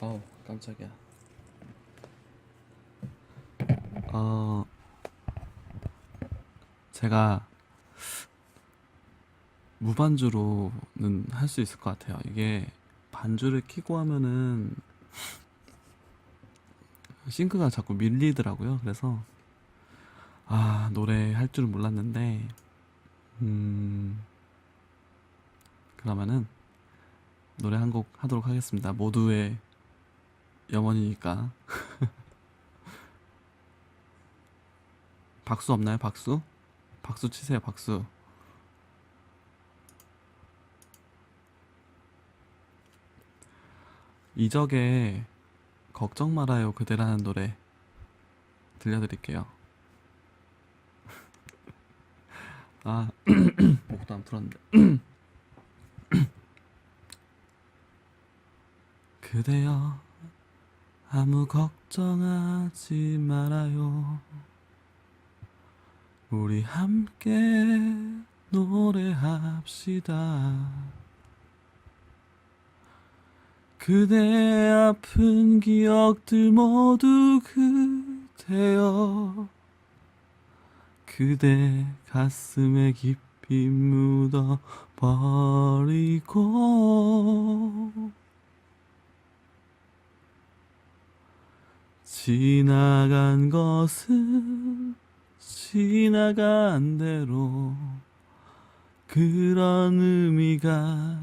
어우 깜짝이야. 어 제가 무반주로는 할 수 있을 것 같아요. 이게 반주를 키고 하면은 싱크가 자꾸 밀리더라고요. 그래서 아 노래 할 줄은 몰랐는데 음 그러면은 노래 한 곡 하도록 하겠습니다. 모두의 염원이니까. 박수 없나요? 박수? 박수 치세요. 박수. 이적의 걱정 말아요 그대라는 노래 들려드릴게요. 아 목도 안 풀었는데. 그대여 아무 걱정하지 말아요. 우리 함께 노래합시다. 그대 아픈 기억들 모두 그대여 그대 가슴에 깊이 묻어 버리고 지나간 것은 지나간 대로 그런 의미가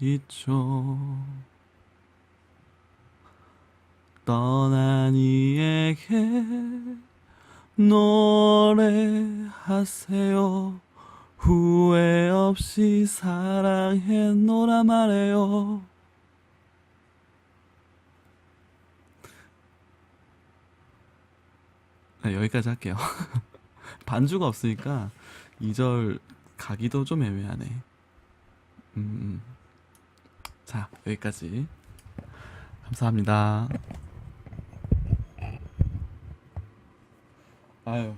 있죠. 떠난 이에게 노래하세요. 후회 없이 사랑했노라 말해요. 네, 여기까지 할게요. 반주가 없으니까 2절 가기도 좀 애매하네. 음, 음. 자, 여기까지. 감사합니다. 아유.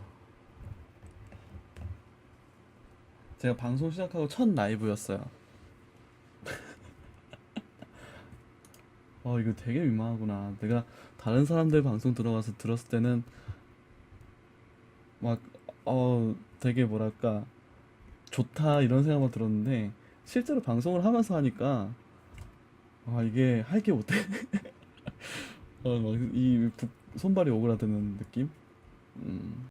제가 방송 시작하고 첫 라이브였어요. 어, 이거 되게 민망하구나. 내가 다른 사람들 방송 들어가서 들었을 때는 막, 어, 되게 뭐랄까, 좋다, 이런 생각만 들었는데, 실제로 방송을 하면서 하니까, 아, 이게 할 게 못해. 어, 막, 이, 부- 손발이 오그라드는 느낌? 음.